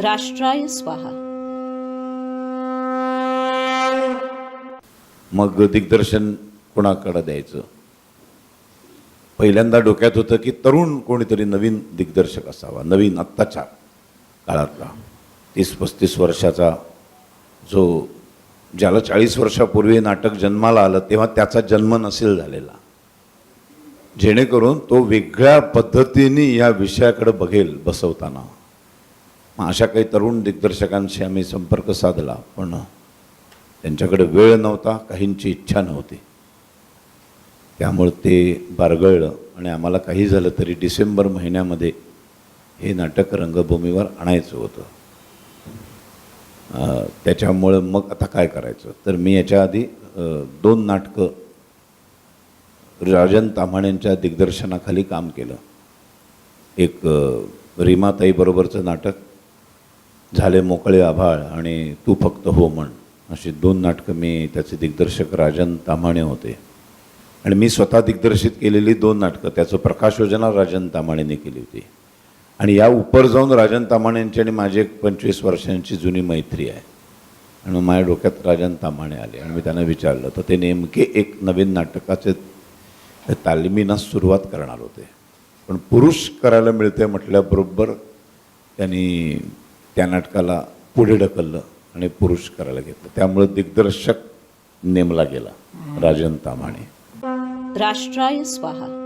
राष्ट्राय स्वाहा. मग दिग्दर्शन कुणाकडे द्यायचं? पहिल्यांदा डोक्यात होतं की तरुण कोणीतरी नवीन दिग्दर्शक असावा नवीन आत्ताच्या काळातला. तीस पस्तीस वर्षाचा जो ज्याला चाळीस वर्षापूर्वी नाटक जन्माला आलं तेव्हा त्याचा जन्म नसेल झालेला. जेणेकरून तो वेगळ्या पद्धतीने या विषयाकडे बघेल बसवताना. मग अशा काही तरुण दिग्दर्शकांशी आम्ही संपर्क साधला पण त्यांच्याकडे वेळ नव्हता काहींची इच्छा नव्हती. त्यामुळं ते बारगळलं आणि आम्हाला काही झालं तरी डिसेंबर महिन्यामध्ये हे नाटक रंगभूमीवर आणायचं होतं. त्याच्यामुळं मग आता काय करायचं? तर मी याच्या आधी दोन नाटकं राजन ताम्हाणेंच्या दिग्दर्शनाखाली काम केलं. एक रीमाताईबरोबरचं नाटक झाले मोकळे आभाळ आणि तू फक्त हो म्हण. अशी दोन नाटकं मी त्याचे दिग्दर्शक राजन तामाणे होते. आणि मी स्वतः दिग्दर्शित केलेली दोन नाटकं त्याचं प्रकाशयोजना राजन तामाणेने केली होती. आणि या उपर जाऊन राजन ताम्हाणेंची आणि माझी एक पंचवीस वर्षांची जुनी मैत्री आहे. आणि माझ्या डोक्यात राजन तामाणे आले आणि मी त्यांना विचारलं तर ते नेमके एक नवीन नाटकाचे तालिमीना सुरुवात करणार होते. पण पुरुष करायला मिळते म्हटल्याबरोबर त्यांनी त्या नाटकाला पुढे ढकललं आणि पुरुष करायला घेतलं. त्यामुळे दिग्दर्शक नेमला गेला राजन तामाणे. राष्ट्राय स्वाहा.